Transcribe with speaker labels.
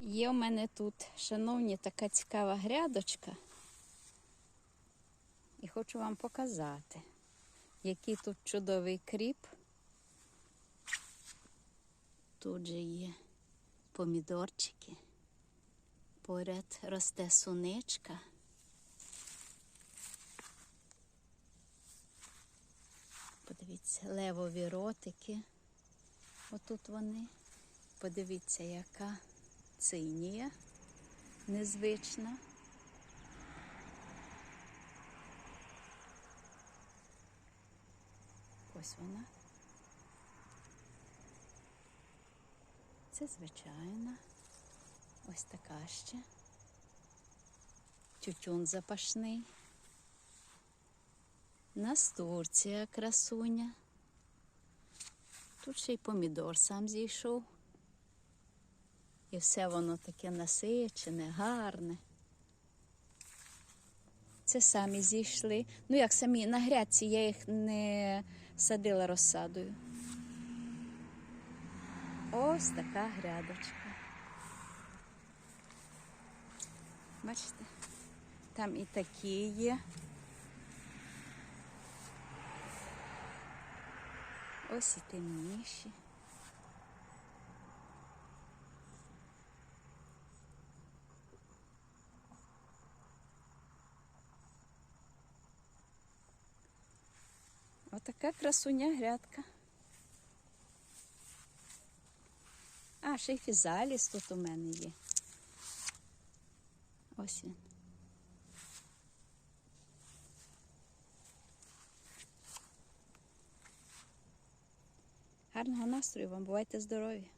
Speaker 1: Є в мене тут, шановні, така цікава грядочка. І хочу вам показати, який тут чудовий кріп. Тут же є помідорчики. Поряд росте суничка. Подивіться, левові ротики. Отут вони. Подивіться, яка цинія незвична. Ось вона. Це звичайна. Ось така ще. Тютюн запашний. Настурція красуня. Тут ще й помідор сам зійшов. І все воно таке насичене, гарне. Це самі зійшли. Ну, як самі на грядці я їх не садила розсадою. Ось така грядочка. Бачите? Там і такі є. Ось і темніші. Отака красуня грядка. А, ще й фізаліс тут у мене є. Ось він. Гарного настрою вам, бувайте здорові!